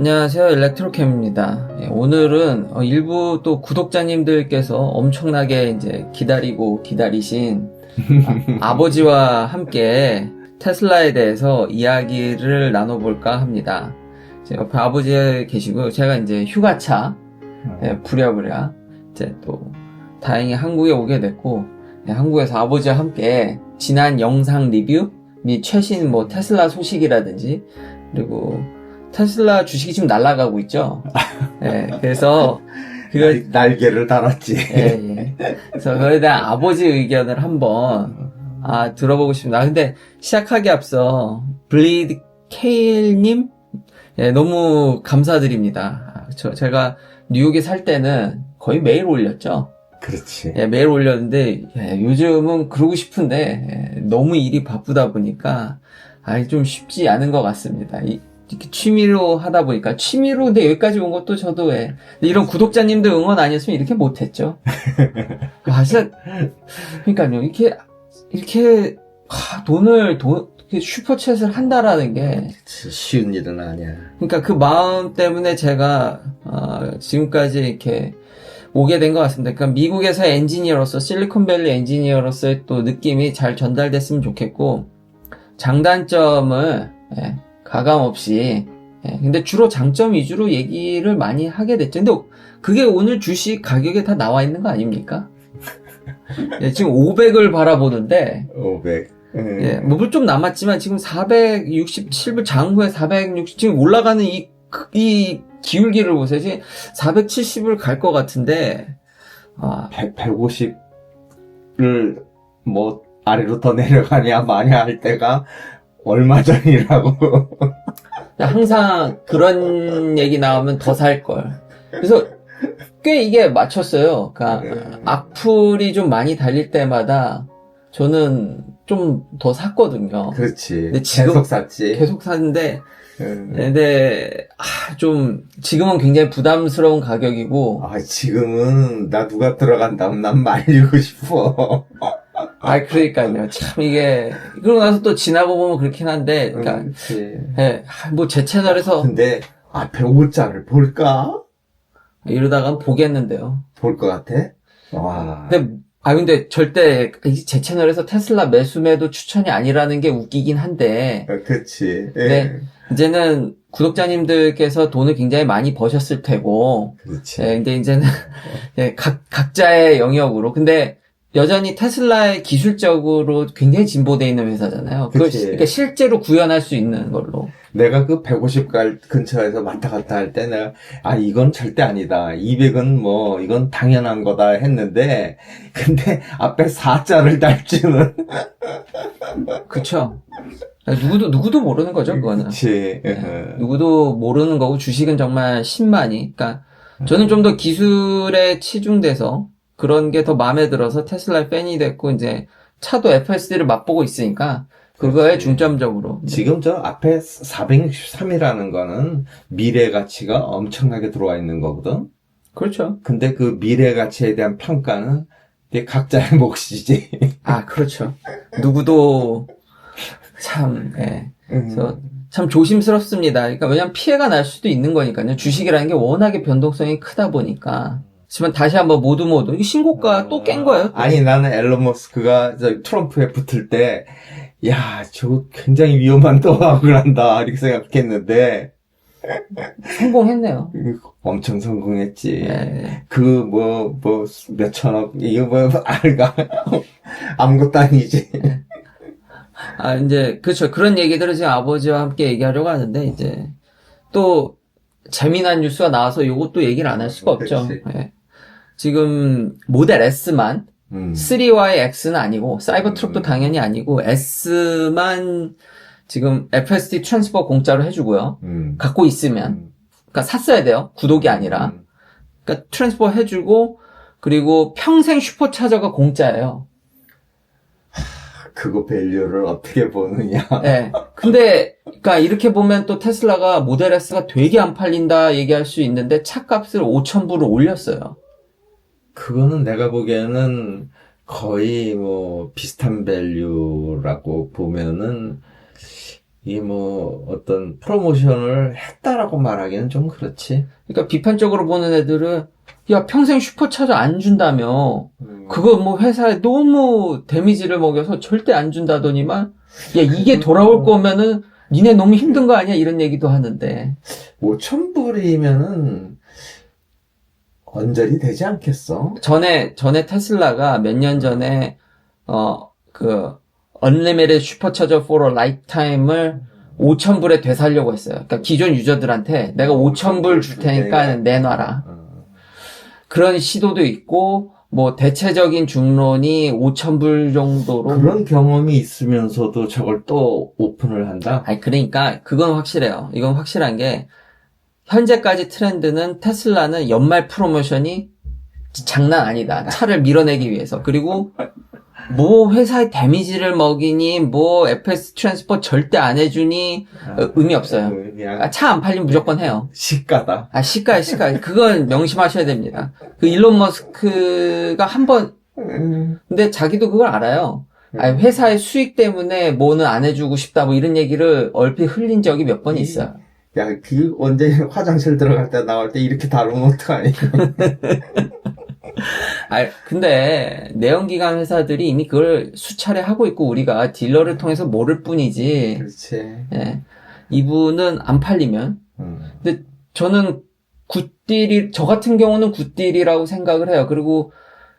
안녕하세요. 일렉트로캠입니다. 예, 오늘은 어, 일부 또 구독자님들께서 엄청나게 이제 기다리고 기다리신 아, 버지와 함께 테슬라에 대해서 이야기를 나눠볼까 합니다. 제 옆에 아버지 계시고 제가 이제 휴가차 예, 부랴부랴 이제 또 다행히 한국에 오게 됐고 예, 한국에서 아버지와 함께 지난 영상 리뷰 및 최신 뭐 테슬라 소식이라든지 그리고 테슬라 주식이 지금 날아가고 있죠. 예, 그래서 그걸 날, 날개를 달았지. 예, 예. 그래서 그거에 대한 아버지 의견을 한번 아 들어보고 싶습니다. 아, 근데 시작하기 앞서 블리드 케일님 예, 너무 감사드립니다. 아, 저 제가 뉴욕에 살 때는 거의 매일 올렸죠. 그렇지. 예, 매일 올렸는데 예, 요즘은 그러고 싶은데 예, 너무 일이 바쁘다 보니까 아, 좀 쉽지 않은 것 같습니다. 이, 이렇게 취미로 하다 보니까 취미로 근데 여기까지 온 것도 저도 예. 근데 이런 구독자님들 응원 아니었으면 이렇게 못했죠. 아 진짜 그러니까요 이렇게 이렇게 하, 돈을 돈 슈퍼챗을 한다라는 게 쉬운 일은 아니야. 그러니까 그 마음 때문에 제가 어, 지금까지 이렇게 오게 된 것 같습니다. 그러니까 미국에서 엔지니어로서 실리콘밸리 엔지니어로서의 또 느낌이 잘 전달됐으면 좋겠고 장단점을 예, 가감 없이 예, 근데 주로 장점 위주로 얘기를 많이 하게 됐죠. 근데 그게 오늘 주식 가격에 다 나와 있는 거 아닙니까? 예, 지금 500을 바라보는데 500. 예, 뭐물 좀 남았지만 지금 467불 장후에 460 지금 올라가는 이, 이 기울기를 보세요. 지금 470을 갈 것 같은데 아, 100, 150을 뭐 아래로 더 내려가냐 마냐 할 때가 얼마 전이라고. 항상 그런 얘기 나오면 더 살 걸. 그래서 꽤 이게 맞췄어요. 그러니까 네. 악플이 좀 많이 달릴 때마다 저는 좀 더 샀거든요. 그렇지. 계속 샀지. 계속 샀는데 응. 근데 아, 좀 지금은 굉장히 부담스러운 가격이고 아, 지금은 나 누가 들어간다면 난 말리고 싶어. 아 그러니까요 참 이게 그러고 나서 또 지나고 보면 그렇긴 한데 그러니까 응, 그렇지. 예, 뭐 제 채널에서 근데 앞에 5자를 볼까? 이러다가 보겠는데요 볼 것 같아? 와. 근데 아 근데 절대 이제 채널에서 테슬라 매수 매도 추천이 아니라는 게 웃기긴 한데 어, 그치. 예. 네. 이제는 구독자님들께서 돈을 굉장히 많이 버셨을 테고 그렇지. 예, 근데 이제는 예, 각 각자의 영역으로 근데 여전히 테슬라의 기술적으로 굉장히 진보되어 있는 회사잖아요. 그걸 그치. 시- 그러니까 실제로 구현할 수 있는 걸로. 내가 그 150갈 근처에서 왔다 갔다 할때 내가, 아, 이건 절대 아니다. 200은 뭐, 이건 당연한 거다 했는데, 근데 앞에 4자를 달 줄은. 그쵸? 누구도 누구도 모르는 거죠, 그거는. 그치. 네. 누구도 모르는 거고 주식은 정말 신만이. 그러니까 저는 좀 더 기술에 치중돼서 그런 게 더 마음에 들어서 테슬라의 팬이 됐고 이제 차도 FSD를 맛보고 있으니까 그거에 그렇지. 중점적으로. 지금 저 앞에 463이라는 거는 미래 가치가 엄청나게 들어와 있는 거거든. 그렇죠. 근데 그 미래 가치에 대한 평가는 각자의 몫이지. 아, 그렇죠. 누구도 참, 예. 그래서 참 조심스럽습니다. 그러니까 왜냐면 피해가 날 수도 있는 거니까요. 주식이라는 게 워낙에 변동성이 크다 보니까. 하지만 다시 한번 모두 모두 이 신고가 또 깬 거예요. 또. 아니 나는 앨런 머스크가 저 트럼프에 붙을 때, 야, 저거 굉장히 위험한 도박을 한다 이렇게 생각했는데 성공했네요. 엄청 성공했지. 예. 그뭐 뭐 몇천억 이거 뭐 알가 아무것도 아니지. 아, 이제, 그렇죠. 그런 얘기들을 지금 아버지와 함께 얘기하려고 하는데, 이제, 또, 재미난 뉴스가 나와서 요것도 얘기를 안 할 수가 없죠. 예. 지금, 모델 S만, 음. 3Y X는 아니고, 사이버 트럭도 음. 당연히 아니고, S만, 지금 FSD 트랜스퍼 공짜로 해주고요. 음. 갖고 있으면. 음. 그러니까 샀어야 돼요. 구독이 아니라. 음. 그러니까 트랜스퍼 해주고, 그리고 평생 슈퍼차저가 공짜예요. 그거 밸류를 어떻게 보느냐. 예. 근데, 그니까 이렇게 보면 또 테슬라가 모델 S가 되게 안 팔린다 얘기할 수 있는데 차값을 5,000불을 올렸어요. 그거는 내가 보기에는 거의 뭐 비슷한 밸류라고 보면은 이 뭐 어떤 프로모션을 했다라고 말하기는 좀 그렇지. 그러니까 비판적으로 보는 애들은 야 평생 슈퍼차저 안 준다며 음. 그거 뭐 회사에 너무 데미지를 먹여서 절대 안 준다더니만 야 이게 돌아올 거면은 니네 너무 힘든 거 아니야 이런 얘기도 하는데 5천 불이면은 언저리 되지 않겠어? 전에 전에 테슬라가 몇 년 전에 어 그 언리미티드 슈퍼차저 포러 라이프타임을 5천 불에 되살려고 했어요. 그러니까 기존 유저들한테 내가 5천 불줄 테니까 내놔라. 어. 그런 시도도 있고 뭐 대체적인 중론이 5천 불 정도로 그런 경험이 있으면서도 저걸 또 오픈을 한다? 아니 그러니까 그건 확실해요. 이건 확실한 게 현재까지 트렌드는 테슬라는 연말 프로모션이 장난 아니다. 차를 밀어내기 위해서. 그리고 뭐 회사에 데미지를 먹이니 뭐 FS 트랜스퍼 절대 안 해주니 어, 의미 없어요. 그냥 차안 팔리면 무조건 해요. 시가다. 아 시가에 시가 그건 명심하셔야 됩니다. 그 일론 머스크가 한번 음. 근데 자기도 그걸 알아요. 아니, 회사의 수익 때문에 뭐는 안 해주고 싶다 뭐 이런 얘기를 얼핏 흘린 적이 몇 번 있어요. 야, 그 언제 화장실 들어갈 때 나올 때 이렇게 다루면 어떡하니? 아 근데 내연기관 회사들이 이미 그걸 수차례 하고 있고 우리가 딜러를 통해서 모를 뿐이지. 그렇지. 예. 이분은 안 팔리면 음. 저는 굿딜이 저 같은 경우는 굿딜이라고 생각을 해요. 그리고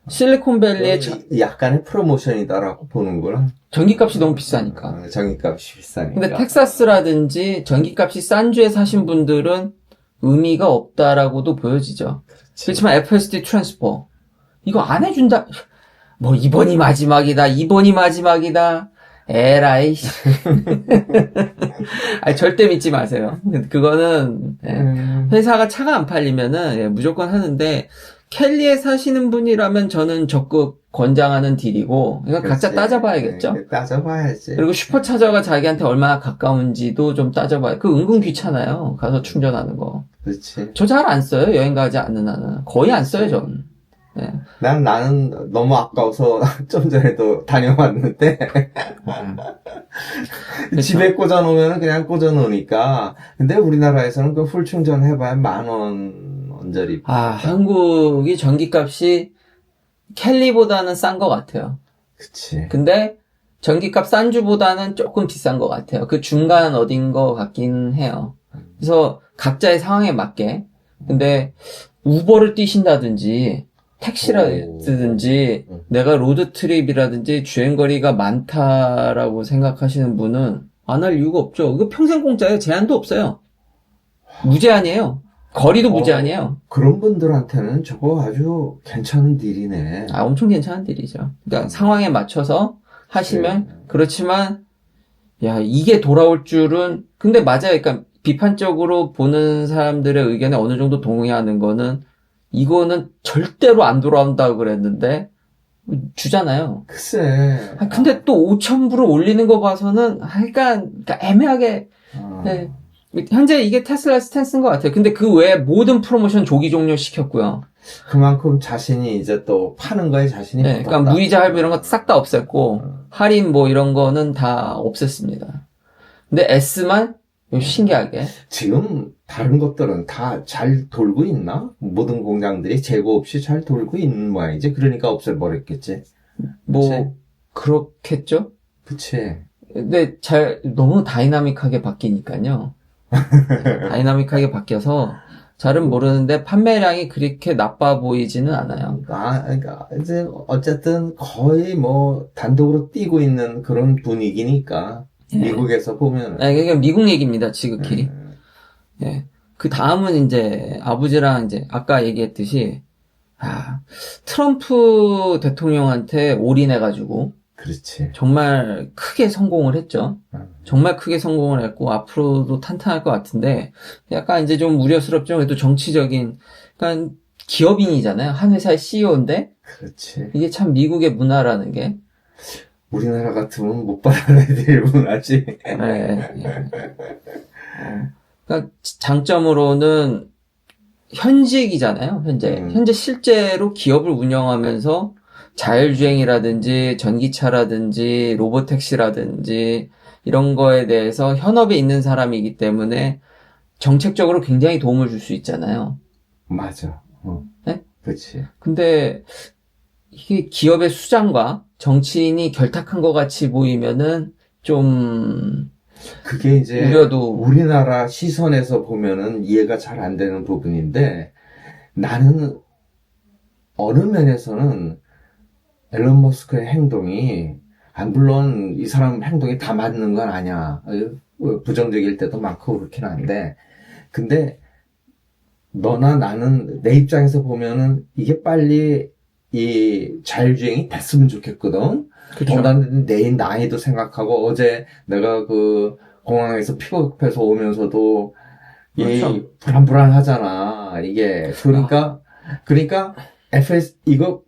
실리콘밸리의 저- 약간의 프로모션이다라고 보는구나. 전기값이 너무 비싸니까. 어, 전기값이 비싸니까. 근데 텍사스라든지 전기값이 싼 주에 사신 분들은 의미가 없다라고도 보여지죠. 그렇지만 FSD 트랜스퍼 이거 안 해준다. 뭐 이번이 마지막이다. 이번이 마지막이다. 에라이. 씨. 아니 절대 믿지 마세요. 그거는 예. 음. 회사가 차가 안 팔리면은 예, 무조건 하는데 캘리에 사시는 분이라면 저는 적극 권장하는 딜이고 이거 각자. 따져봐야겠죠. 네, 따져봐야지. 그리고 슈퍼차저가 자기한테 얼마나 가까운지도 좀 따져봐요. 그 은근 귀찮아요. 가서 충전하는 거. 그렇지. 저 잘 안 써요. 여행 가지 않는 한은. 거의 안 써요, 전. 예. 난 나는 너무 아까워서 좀 전에도 다녀왔는데 그쵸? 집에 꽂아놓으면 그냥 꽂아놓으니까 근데 우리나라에서는 그 풀 충전 해봐야 만 원 언저리 아, 한국이 전기값이 캘리보다는 싼 것 같아요. 그치 근데 전기값 싼 주보다는 조금 비싼 것 같아요. 그 중간 어딘 것 같긴 해요. 그래서 각자의 상황에 맞게. 근데 우버를 뛰신다든지 택시라든지 오. 내가 로드트립이라든지 주행거리가 많다라고 생각하시는 분은 안 할 이유가 없죠. 이거 평생 공짜예요. 제한도 없어요. 무제한이에요. 거리도 어. 무제한이에요. 그런 분들한테는 저거 아주 괜찮은 딜이네 아, 엄청 괜찮은 딜이죠. 그러니까 상황에 맞춰서 하시면 네. 그렇지만 야 이게 돌아올 줄은 근데 맞아요. 그러니까 비판적으로 보는 사람들의 의견에 어느 정도 동의하는 거는 이거는 절대로 안 돌아온다고 그랬는데 주잖아요. 글쎄 아, 근데 또 5천 불을 올리는 거 봐서는 약간 그러니까 애매하게 아, 네. 현재 이게 테슬라 스탠스인 것 같아요. 근데 그 외에 모든 프로모션 조기 종료 시켰고요. 그만큼 자신이 이제 또 파는 거에 자신이 네. 그러니까 무이자 할부 이런 거 싹 다 없앴고 어. 할인 뭐 이런 거는 다 없앴습니다. 근데 S만 신기하게 지금 다른 것들은 다 잘 돌고 있나? 모든 공장들이 재고 없이 잘 돌고 있는 모양이지. 그러니까 없애버렸겠지. 뭐 그치. 그렇겠죠? 그치. 근데 잘 너무 다이나믹하게 바뀌니까요. 다이나믹하게 바뀌어서 잘은 모르는데 판매량이 그렇게 나빠 보이지는 않아요. 아, 그러니까 이제 어쨌든 거의 뭐 단독으로 뛰고 있는 그런 분위기니까 예. 미국에서 보면 아, 이게 미국 얘기입니다. 지극히. 음, 예. 그 다음은 이제 아버지랑 이제 아까 얘기했듯이 아, 트럼프 대통령한테 올인해가지고 그렇지. 정말 크게 성공을 했죠. 음. 정말 크게 성공을 했고 앞으로도 탄탄할 것 같은데 약간 이제 좀 우려스럽죠. 그래도 정치적인 그러니까 기업인이잖아요. 한 회사의 CEO인데 그렇지. 이게 참 미국의 문화라는 게 우리나라 같으면 못 받아내야 문화지. 예, 예. 어, 그러니까 장점으로는 현직이잖아요. 현재 음. 현재 실제로 기업을 운영하면서 자율주행이라든지 전기차라든지 로보택시라든지 이런 거에 대해서 현업에 있는 사람이기 때문에 정책적으로 굉장히 도움을 줄 수 있잖아요. 맞아. 어. 네? 그치. 근데 이게 기업의 수장과 정치인이 결탁한 것 같이 보이면은 좀 그게 이제 우려도 우리나라 시선에서 보면은 이해가 잘 안 되는 부분인데 나는 어느 면에서는 앨런 머스크의 행동이 아, 물론 이 사람 행동이 다 맞는 건 아니야. 어, 부정적일 때도 많고 그렇긴 한데 근데 너나 나는 내 입장에서 보면은 이게 빨리 이 자율주행이 됐으면 좋겠거든. 난 내일 나이도 생각하고 어제 내가 그 공항에서 픽업해서 오면서도 이 그렇죠. 불안불안하잖아 이게 그러니까 그러니까 FS 이거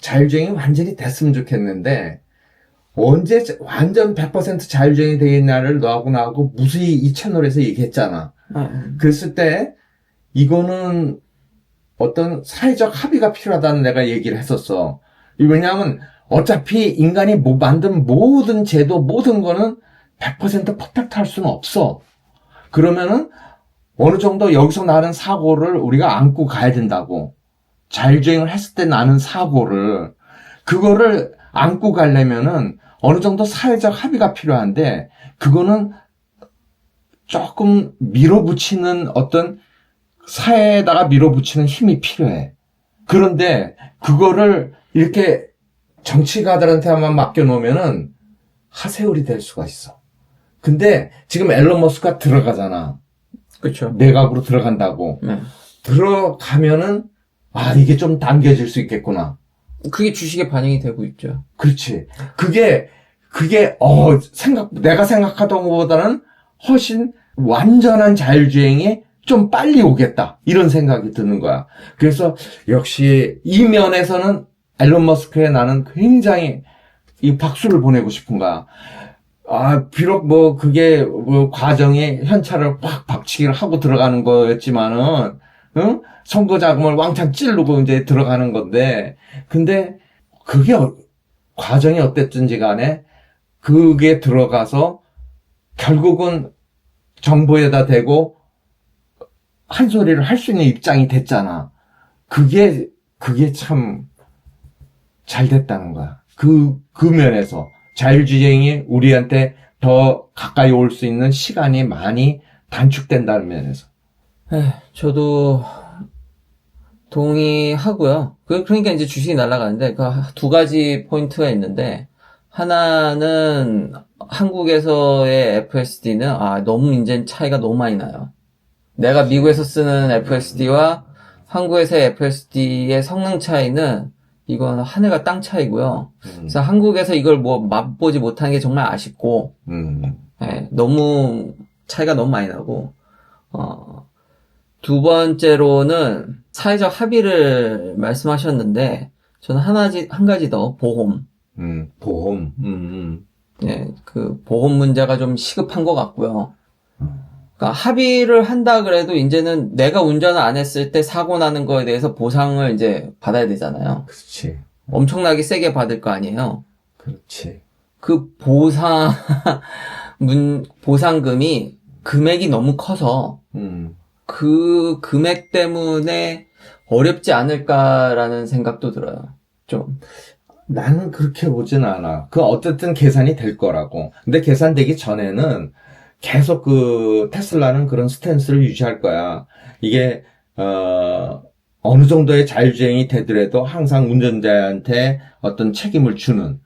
자율주행이 완전히 됐으면 좋겠는데 언제 자- 완전 100% 자율주행이 되겠냐를 너하고 나하고 무수히 이 채널에서 얘기했잖아. 아, 그랬을 때 이거는 어떤 사회적 합의가 필요하다는 내가 얘기를 했었어. 왜냐하면 어차피 인간이 뭐 만든 모든 제도 모든 거는 100% 퍼펙트 할 수는 없어. 그러면은 어느 정도 여기서 나는 사고를 우리가 안고 가야 된다고. 자율주행을 했을 때 나는 사고를 그거를 안고 가려면은 어느 정도 사회적 합의가 필요한데 그거는 조금 밀어붙이는 어떤 사회에다가 밀어붙이는 힘이 필요해. 그런데 그거를 이렇게 정치가들한테만 맡겨놓으면은 하세월이 될 수가 있어. 근데 지금 앨런 머스크가 들어가잖아. 그렇죠. 내각으로 들어간다고. 네. 들어가면은 아 이게 좀 당겨질 수 있겠구나. 그게 주식에 반영이 되고 있죠. 그렇지. 그게 그게 어 생각 내가 생각하던 것보다는 훨씬 완전한 자율주행이 좀 빨리 오겠다 이런 생각이 드는 거야. 그래서 역시 이 면에서는 앨런 머스크에 나는 굉장히 이 박수를 보내고 싶은 거야. 아 비록 뭐 그게 뭐 과정에 현찰을 팍 박치기를 하고 들어가는 거였지만은 응? 선거 자금을 왕창 찌르고 이제 들어가는 건데 근데 그게 어- 과정이 어땠든지 간에 그게 들어가서 결국은 정부에다 대고 한 소리를 할 수 있는 입장이 됐잖아. 그게 그게 참 잘 됐다는 거야. 그, 그 면에서 자율주행이 우리한테 더 가까이 올 수 있는 시간이 많이 단축된다는 면에서. 에, 저도 동의하고요. 그, 그러니까 이제 주식이 날아가는데 그 두 가지 포인트가 있는데 하나는 한국에서의 FSD는 아 너무 이제 차이가 너무 많이 나요. 내가 미국에서 쓰는 FSD와 한국에서의 FSD의 성능 차이는 이건 하늘과 땅 차이고요. 음, 그래서 한국에서 이걸 뭐 맛보지 못한 게 정말 아쉽고 음, 예, 너무 차이가 너무 많이 나고 어, 두 번째로는 사회적 합의를 말씀하셨는데 저는 하나지 한 가지 더 보험 음, 보험, 음, 음. 예, 그 보험 문제가 좀 시급한 것 같고요. 그러니까 합의를 한다 그래도 이제는 내가 운전을 안 했을 때 사고 나는 거에 대해서 보상을 이제 받아야 되잖아요. 그렇지, 엄청나게 세게 받을 거 아니에요. 그렇지. 그 보상 문 보상금이 금액이 너무 커서 음. 그 금액 때문에 어렵지 않을까라는 생각도 들어요. 좀. 나는 그렇게 보진 않아. 그 어쨌든 계산이 될 거라고. 근데 계산되기 전에는 계속 그 테슬라는 그런 스탠스를 유지할 거야. 이게 어 어느 정도의 자율주행이 되더라도 항상 운전자한테 어떤 책임을 주는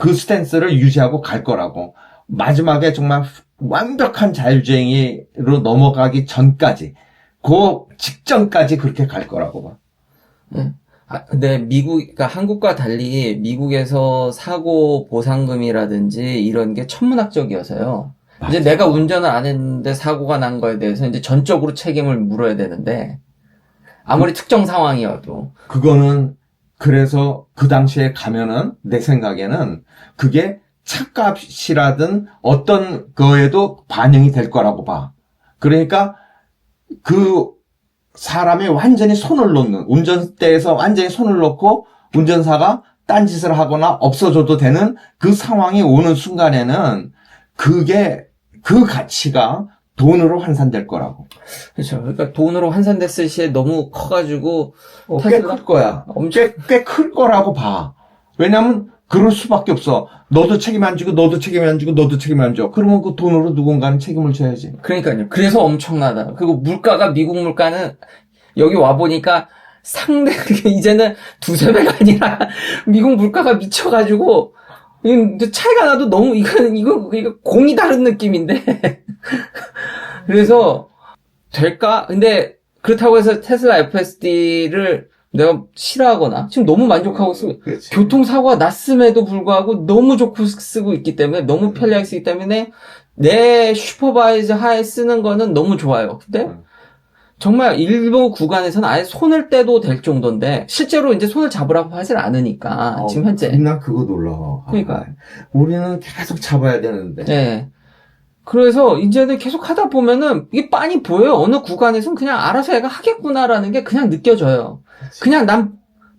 그 스탠스를 유지하고 갈 거라고. 마지막에 정말 완벽한 자율주행으로 넘어가기 전까지 그 직전까지 그렇게 갈 거라고 봐. 아, 근데 미국, 그러니까 한국과 달리 미국에서 사고 보상금이라든지 이런 게 천문학적이어서요. 이제 맞아. 내가 운전을 안 했는데 사고가 난 거에 대해서 이제 전적으로 책임을 물어야 되는데 아무리 특정 상황이어도 그거는 그래서 그 당시에 가면은 내 생각에는 그게 차값이라든 어떤 거에도 반영이 될 거라고 봐. 그러니까 그 사람이 완전히 손을 놓는 운전대에서 완전히 손을 놓고 운전사가 딴짓을 하거나 없어져도 되는 그 상황이 오는 순간에는 그게 그 가치가 돈으로 환산될 거라고. 그렇죠. 그러니까 돈으로 환산됐을 시에 너무 커가지고 어, 테슬라? 꽤클 거야. 엄청 꽤 클 거라고 봐. 왜냐면 그럴 수밖에 없어. 너도 책임 안 지고 너도 책임 안 지고 너도 책임 안 져. 그러면 그 돈으로 누군가는 책임을 져야지. 그러니까요. 그래서 엄청나다. 그리고 물가가 미국 물가는 여기 와 보니까 상대 이제는 두세 배가 아니라 미국 물가가 미쳐가지고 차이가 나도 너무 이거는 이거 이거 공이 다른 느낌인데 그래서 될까? 근데 그렇다고 해서 테슬라 FSD를 내가 싫어하거나 지금 너무 만족하고 쓰고 그렇지. 교통사고가 났음에도 불구하고 너무 좋고 쓰고 있기 때문에 너무 편리하게 쓰기 때문에 내 슈퍼바이저 하에 쓰는 거는 너무 좋아요. 근데 음. 정말 일부 구간에서는 아예 손을 떼도 될 정도인데 실제로 이제 손을 잡으라고 하질 않으니까 어, 지금 현재 나 그거 놀라워. 그러니까. 아, 우리는 계속 잡아야 되는데. 네. 그래서 이제는 계속 하다 보면은 이게 빤히 보여요. 어느 구간에서는 그냥 알아서 애가 하겠구나라는 게 그냥 느껴져요. 그냥 난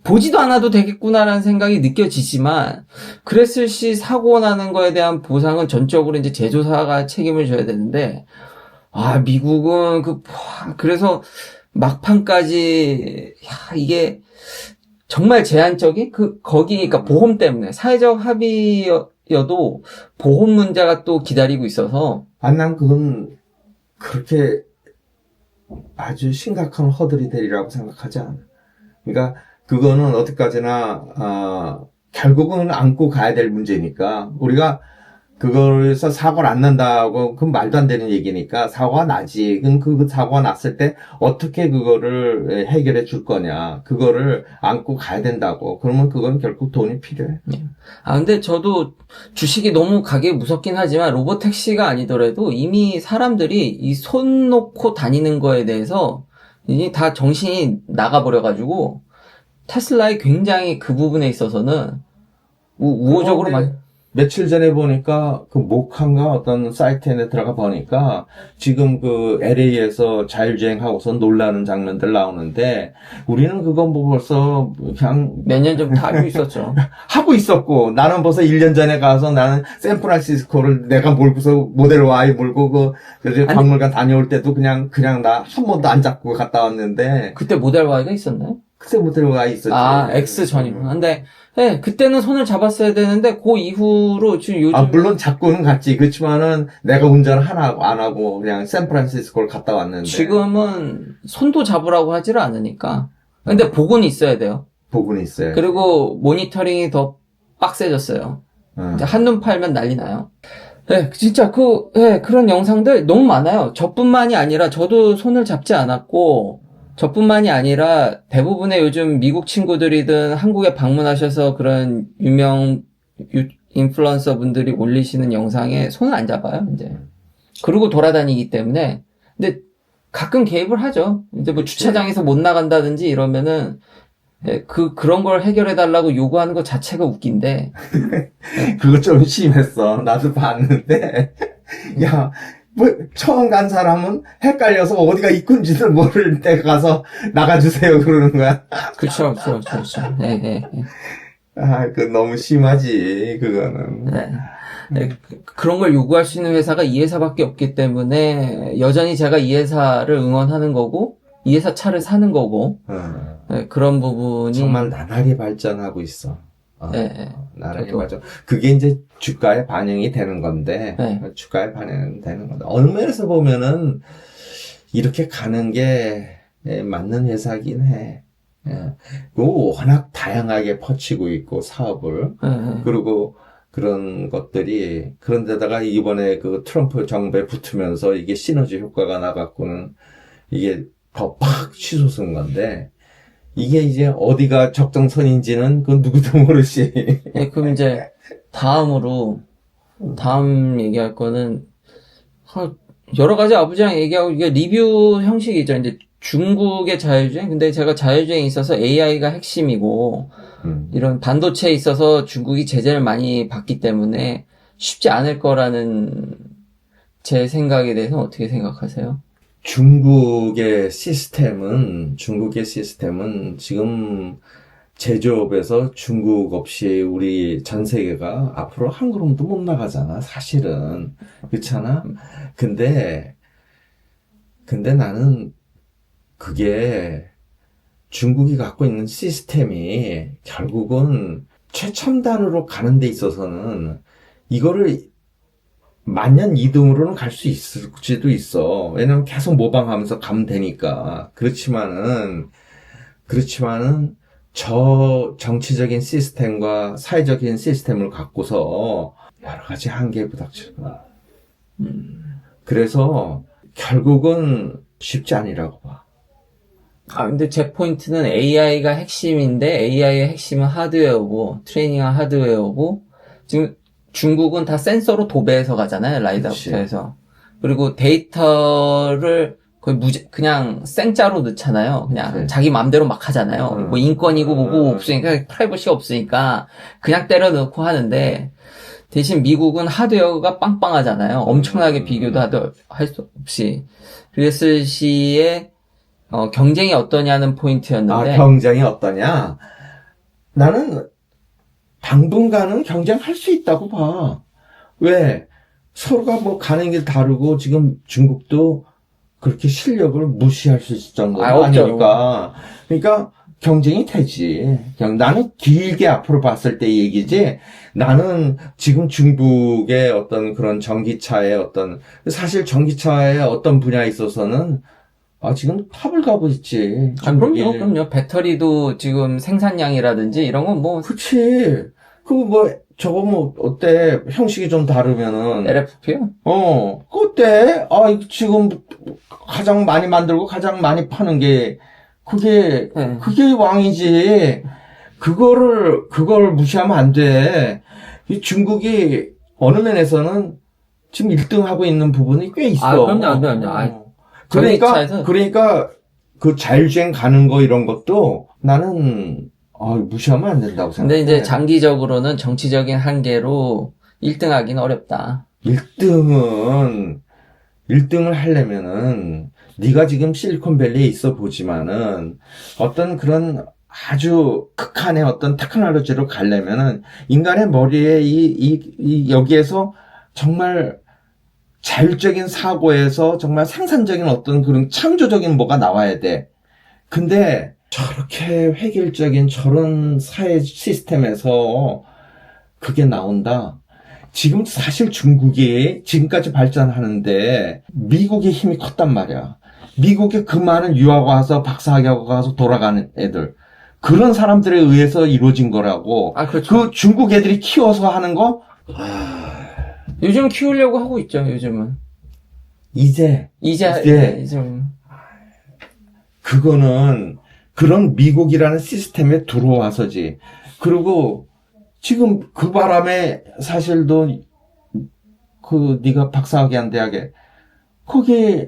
보지도 않아도 되겠구나라는 생각이 느껴지지만 그랬을 시 사고 나는 거에 대한 보상은 전적으로 이제 제조사가 책임을 져야 되는데 아 미국은 그 와, 그래서 막판까지 야 이게 정말 제한적인 그 거기 그러니까 보험 때문에 사회적 합의 여도 보험 문제가 또 기다리고 있어서 아, 난 그건 그렇게 아주 심각한 허들이 되리라고 생각하지 않아. 그러니까 그거는 어디까지나 아, 결국은 안고 가야 될 문제니까 우리가 그거에서 사고를 안 난다고 그건 말도 안 되는 얘기니까 사고가 나지. 그럼 그 사고가 났을 때 어떻게 그거를 해결해 줄 거냐. 그거를 안고 가야 된다고. 그러면 그건 결국 돈이 필요해. 아, 근데 저도 주식이 너무 가격이 무섭긴 하지만 로보택시가 아니더라도 이미 사람들이 이 손 놓고 다니는 거에 대해서 이게 다 정신이 나가버려 가지고 테슬라에 굉장히 그 부분에 있어서는 우, 우호적으로 어, 많이, 며칠 전에 보니까 그 목한가 어떤 사이트에 들어가 보니까 지금 그 LA에서 자율주행하고서 놀라는 장면들 나오는데 우리는 그건 뭐 벌써 그냥 몇 년 전부터 알고 있었죠. 하고 있었고 나는 벌써 1년 전에 가서 나는 샌프란시스코를 내가 몰고서 모델 Y 몰고 그, 그 아니- 박물관 다녀올 때도 그냥 그냥 나 한 번도 안 잡고 갔다 왔는데 그때 모델 Y가 있었나요? 그때 모델 Y 있었지. 아, X 전이구나. 근데, 예, 그때는 손을 잡았어야 되는데, 그 이후로 지금 요즘. 아, 물론 잡고는 갔지. 그렇지만은 내가 운전 하나 안 하고 그냥 샌프란시스코를 갔다 왔는데. 지금은 손도 잡으라고 하지를 않으니까. 근데 복은 있어야 돼요. 복은 있어요. 그리고 모니터링이 더 빡세졌어요. 어. 한눈 팔면 난리 나요. 네, 진짜 그, 네, 그런 영상들 너무 많아요. 저뿐만이 아니라 저도 손을 잡지 않았고, 저뿐만이 아니라 대부분의 요즘 미국 친구들이든 한국에 방문하셔서 그런 유명 유- 인플루언서 분들이 올리시는 영상에 손을 안 잡아요, 이제. 그러고 돌아다니기 때문에. 근데 가끔 개입을 하죠. 이제 뭐 주차장에서 못 나간다든지 이러면은, 예, 그, 그런 걸 해결해 달라고 요구하는 것 자체가 웃긴데, 그거 좀 심했어. 나도 봤는데. 야, 뭐, 처음 간 사람은 헷갈려서 어디가 입구인지도 모를 때 가서 나가주세요. 그러는 거야. 그쵸, 그쵸, 그쵸, 그쵸. 네, 네, 네. 아, 그 너무 심하지. 그거는. 네. 네, 그- 그런 걸 요구할 수 있는 회사가 이 회사밖에 없기 때문에 여전히 제가 이 회사를 응원하는 거고 이 회사 차를 사는 거고 어, 네, 그런 부분이 정말 나날이 발전하고 있어. 어, 네, 네. 나날이 저도. 그게 이제 주가에 반영이 되는 건데, 네. 주가에 반영이 되는 건데, 어느 면에서 보면은 이렇게 가는 게 예, 맞는 회사긴 해. 예. 그리고 워낙 다양하게 퍼치고 있고 사업을 네, 네. 그리고 그런 것들이 그런데다가 이번에 그 트럼프 정부에 붙으면서 이게 시너지 효과가 나갖고는 이게 더 팍 치솟은 건데 이게 이제 어디가 적정선인지는 그 누구도 모르시. 네, 그럼 이제 다음으로 다음 얘기할 거는 한 여러 가지 아버지랑 얘기하고 이게 리뷰 형식이죠. 이제 중국의 자율주행. 근데 제가 자율주행에 있어서 AI가 핵심이고 음. 이런 반도체에 있어서 중국이 제재를 많이 받기 때문에 쉽지 않을 거라는 제 생각에 대해서 어떻게 생각하세요? 중국의 시스템은 중국의 시스템은 지금 제조업에서 중국 없이 우리 전 세계가 앞으로 한 걸음도 못 나가잖아, 사실은. 그렇잖아? 근데, 근데 나는 그게 중국이 갖고 있는 시스템이 결국은 최첨단으로 가는 데 있어서는 이거를 만년 이동으로는 갈 수 있을지도 있어. 왜냐면 계속 모방하면서 가면 되니까. 그렇지만은, 그렇지만은, 저 정치적인 시스템과 사회적인 시스템을 갖고서 여러 가지 한계에 부닥치는 거야. 그래서 결국은 쉽지 아니라고 봐. 아, 근데 제 포인트는 AI가 핵심인데 AI의 핵심은 하드웨어고 트레이닝한 하드웨어고 지금 중국은 다 센서로 도배해서 가잖아요. 라이다부터해서. 그리고 데이터를 거의 무제, 그냥 생짜로 넣잖아요. 그냥 네. 자기 마음대로 막 하잖아요. 음. 뭐 인권이고 뭐고 음. 없으니까 프라이버시가 없으니까 그냥 때려 넣고 하는데 대신 미국은 하드웨어가 빵빵하잖아요. 엄청나게 음. 비교도 하도 할 수 없이. 그랬을 시에 어, 경쟁이 어떠냐는 아, 포인트였는데 경쟁이 어떠냐? 나는 당분간은 경쟁할 수 있다고 봐. 왜? 서로가 뭐 가는 길 다르고 지금 중국도 그렇게 실력을 무시할 수 있을 정도는 아. 아니니까. 그러니까 경쟁이 되지. 그냥 나는 길게 앞으로 봤을 때 얘기지. 나는 지금 중국의 어떤 그런 전기차의 어떤 사실 전기차의 어떤 분야에 있어서는 아 지금 탑을 가고 있지. 아, 그럼요. 그럼요. 배터리도 지금 생산량이라든지 이런 건 뭐 그치. 그뭐 저거 뭐 어때? 형식이 좀 다르면은 LFP요? 어, 그때, 아, 이거 지금 가장 많이 만들고 가장 많이 파는 게, 그게, 네. 그게 왕이지. 그거를, 그걸 무시하면 안 돼. 이 중국이 어느 면에서는 지금 1등 하고 있는 부분이 꽤 있어. 아, 그럼요, 그럼요. 아이, 어. 그러니까, 전기차에서- 그러니까 그 자율주행 가는 거 이런 것도 나는, 아, 무시하면 안 된다고 생각해. 근데 이제 장기적으로는 정치적인 한계로 1등 하기는 어렵다. 1등은 1등을 하려면은 네가 지금 실리콘밸리에 있어 보지만은 어떤 그런 아주 극한의 어떤 테크놀로지로 가려면은 인간의 머리에 이, 이, 이 여기에서 정말 자율적인 사고에서 정말 상산적인 어떤 그런 창조적인 뭐가 나와야 돼. 근데 저렇게 획일적인 저런 사회 시스템에서 그게 나온다. 지금 사실 중국이 지금까지 발전하는데 미국의 힘이 컸단 말이야. 미국에 그 많은 유학 와서 박사학위하고 가서 돌아가는 애들. 그런 사람들에 의해서 이루어진 거라고. 아, 그렇죠. 그 중국 애들이 키워서 하는 거 요즘 키우려고 하고 있죠, 요즘은. 이제 이제, 이제- 좀, 그거는 그런 미국이라는 시스템에 들어와서지. 그리고 지금 그 바람에 사실도 그 네가 박사학위 한 대학에 거기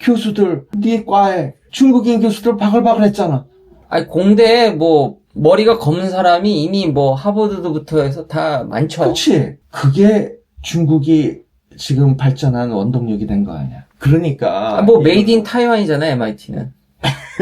교수들 네 과에 중국인 교수들 바글바글 했잖아. 아니, 공대에 뭐, 머리가 검은 사람이 이미 뭐, 하버드부터 해서 다 많죠. 그렇지. 그게 중국이 지금 발전한 원동력이 된 거 아니야. 그러니까 아, 뭐, 메이드 인 타이완이잖아요, MIT는.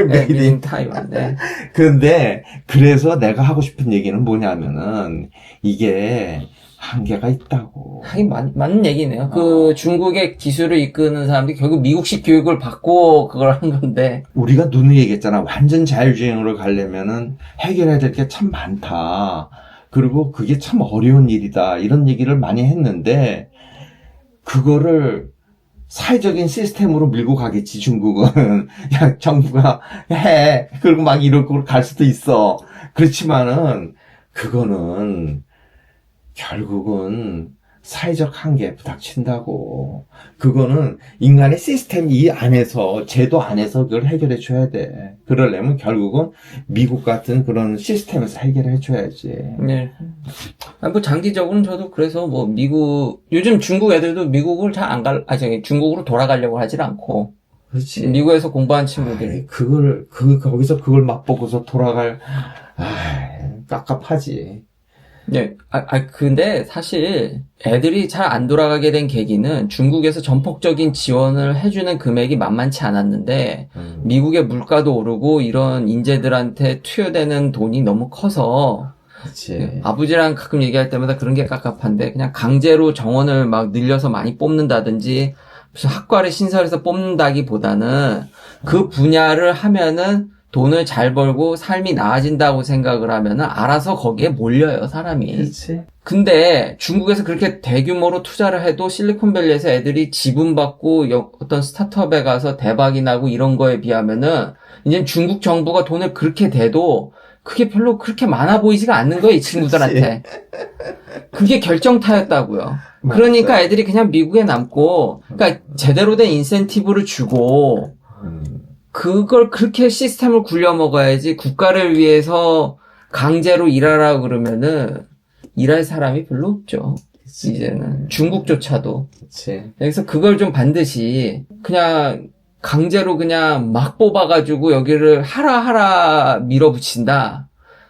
메이드 인 타이완, 네. 근데 그래서 내가 하고 싶은 얘기는 뭐냐면은 이게 한계가 있다고. 하긴 맞, 맞는 얘기네요. 어. 그 중국의 기술을 이끄는 사람들이 결국 미국식 교육을 받고 그걸 한 건데. 우리가 누누이 얘기했잖아. 완전 자율주행으로 가려면은 해결해야 될 게 참 많다. 그리고 그게 참 어려운 일이다. 이런 얘기를 많이 했는데 그거를 사회적인 시스템으로 밀고 가겠지, 중국은. 야, 정부가 해. 그리고 막 이러고 갈 수도 있어. 그렇지만은, 그거는, 결국은, 사회적 한계에 부닥친다고. 그거는 인간의 시스템 이 안에서, 제도 안에서 그걸 해결해 줘야 돼. 그러려면 결국은 미국 같은 그런 시스템에서 해결해 줘야지. 네. 아, 뭐 장기적으로는 저도 그래서 뭐 미국 요즘 중국 애들도 미국을 잘 안 갈, 아 저기 중국으로 돌아가려고 하질 않고 그렇지. 미국에서 공부한 친구들이 아이, 그걸, 그, 거기서 그걸 맛보고서 돌아갈, 아 깝깝하지. 네. 아, 아, 근데 사실 애들이 잘 안 돌아가게 된 계기는 중국에서 전폭적인 지원을 해주는 금액이 만만치 않았는데 음. 미국의 물가도 오르고 이런 인재들한테 투여되는 돈이 너무 커서 그치. 예, 아버지랑 가끔 얘기할 때마다 그런 게 깝깝한데 그냥 강제로 정원을 막 늘려서 많이 뽑는다든지 무슨 학과를 신설해서 뽑는다기보다는 그 분야를 하면은 돈을 잘 벌고 삶이 나아진다고 생각을 하면은 알아서 거기에 몰려요 사람이. 그치. 근데 중국에서 그렇게 대규모로 투자를 해도 실리콘밸리에서 애들이 지분받고 여- 어떤 스타트업에 가서 대박이 나고 이런 거에 비하면은 이제 중국 정부가 돈을 그렇게 대도 그게 별로 그렇게 많아 보이지가 않는 거예요, 이 친구들한테. 그게 결정타였다고요. 그러니까 애들이 그냥 미국에 남고, 그러니까 제대로 된 인센티브를 주고, 음. 그걸 그렇게 시스템을 굴려 먹어야지 국가를 위해서 강제로 일하라 그러면은 일할 사람이 별로 없죠. 그치. 이제는 중국조차도. 그치. 그래서 그걸 좀 반드시 그냥 강제로 그냥 막 뽑아가지고 여기를 하라 하라 밀어붙인다.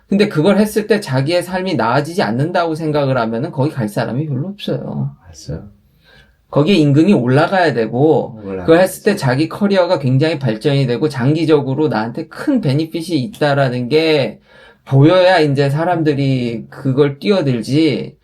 근데 그걸 했을 때 자기의 삶이 나아지지 않는다고 생각을 하면은 거기 갈 사람이 별로 없어요. 맞아. 거기에 임금이 올라가야 되고 몰라. 그걸 했을 때 자기 커리어가 굉장히 발전이 되고 장기적으로 나한테 큰 베니핏이 있다라는 게 보여야 이제 사람들이 그걸 뛰어들지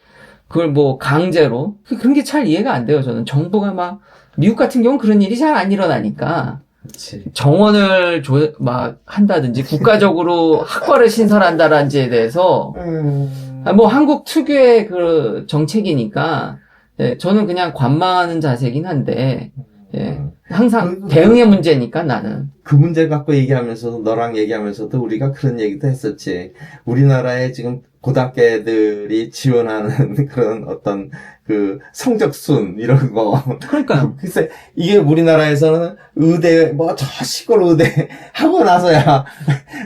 그걸 뭐 강제로 그- 그런 게 잘 이해가 안 돼요 저는 정부가 막 미국 같은 경우는 그런 일이 잘 안 일어나니까 그치. 정원을 조, 막 한다든지 국가적으로 학과를 신설한다라는지에 대해서 음. 아, 뭐 한국 특유의 그 정책이니까 예, 저는 그냥 관망하는 자세긴 한데 예, 항상 그- 대응의 문제니까 나는 그 문제 갖고 얘기하면서도 너랑 얘기하면서도 우리가 그런 얘기도 했었지. 우리나라에 지금 고등학교 애들이 지원하는 그런 어떤 그 성적순 이런 거. 그러니까 글쎄 이게 우리나라에서는 의대 뭐 저 시골 의대 하고 나서야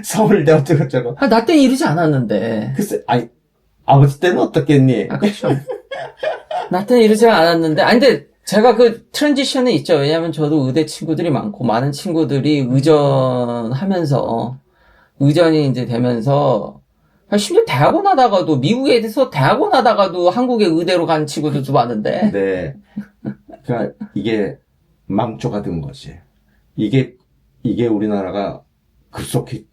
서울대 어쩌고 저쩌고. 아, 나 때는 이러지 않았는데 글쎄 아니 아버지 때는 어떻겠니? 아 그렇죠 나 때는 이러지 않았는데 아니 근데 제가 그 트랜지션은 있죠 왜냐하면 저도 의대 친구들이 많고 많은 친구들이 의전하면서 의전이 이제 되면서 아, 심지어 대학원 하다가도 미국에 있어서 대학원 하다가도 한국의 의대로 간 친구들도 많은데 네. 그러니까 이게 망조가 된 거지. 이게 이게 우리나라가 급속히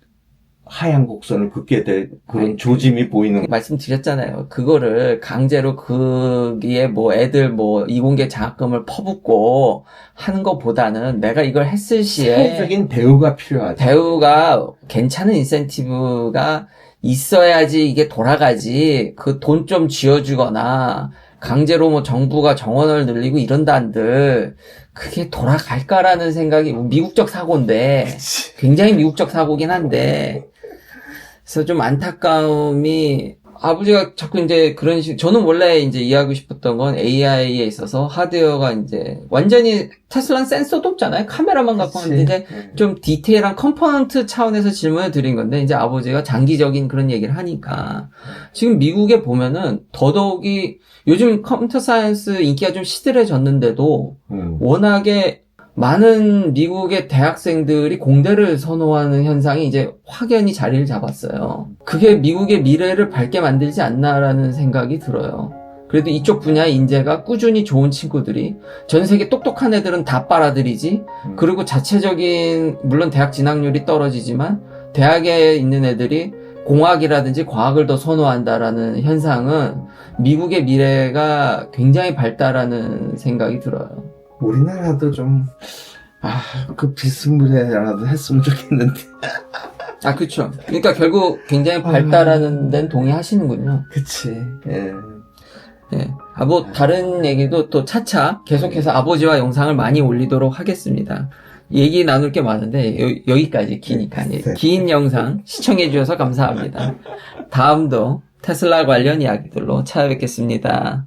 하향 곡선을 긋게 될 그런 아니, 조짐이 보이는 말씀드렸잖아요. 그거를 강제로 거기에 뭐 애들 뭐 이공계 장학금을 퍼붓고 하는 것보다는 내가 이걸 했을 시에 사회적인 대우가 필요하다. 대우가 괜찮은 인센티브가 있어야지 이게 돌아가지. 그 돈 좀 쥐어주거나 강제로 뭐 정부가 정원을 늘리고 이런다 한들 그게 돌아갈까라는 생각이 뭐 미국적 사고인데 굉장히 미국적 사고긴 한데 그래서 좀 안타까움이 아버지가 자꾸 이제 그런 식 저는 원래 이제 이해하고 싶었던 건 AI에 있어서 하드웨어가 이제 완전히 테슬라는 센서도 없잖아요. 카메라만 갖고 하는데 이제 좀 디테일한 컴포넌트 차원에서 질문을 드린 건데 이제 아버지가 장기적인 그런 얘기를 하니까 지금 미국에 보면은 더더욱이 요즘 컴퓨터 사이언스 인기가 좀 시들해졌는데도 음. 워낙에 많은 미국의 대학생들이 공대를 선호하는 현상이 이제 확연히 자리를 잡았어요. 그게 미국의 미래를 밝게 만들지 않나라는 생각이 들어요. 그래도 이쪽 분야의 인재가 꾸준히 좋은 친구들이 전 세계 똑똑한 애들은 다 빨아들이지 음. 그리고 자체적인 물론 대학 진학률이 떨어지지만 대학에 있는 애들이 공학이라든지 과학을 더 선호한다라는 현상은 미국의 미래가 굉장히 밝다라는 생각이 들어요. 우리나라도 좀, 아, 그 비스무리라도 했으면 좋겠는데. 아, 그쵸. 그러니까 결국 굉장히 밝다라는 데는 동의하시는군요. 그치. 예. 예. 아, 뭐, 다른 얘기도 또 차차 계속해서 아버지와 영상을 많이 올리도록 하겠습니다. 얘기 나눌 게 많은데, 여, 기까지 기니까. 예. 네. 긴 영상 시청해주셔서 감사합니다. 다음도 테슬라 관련 이야기들로 찾아뵙겠습니다.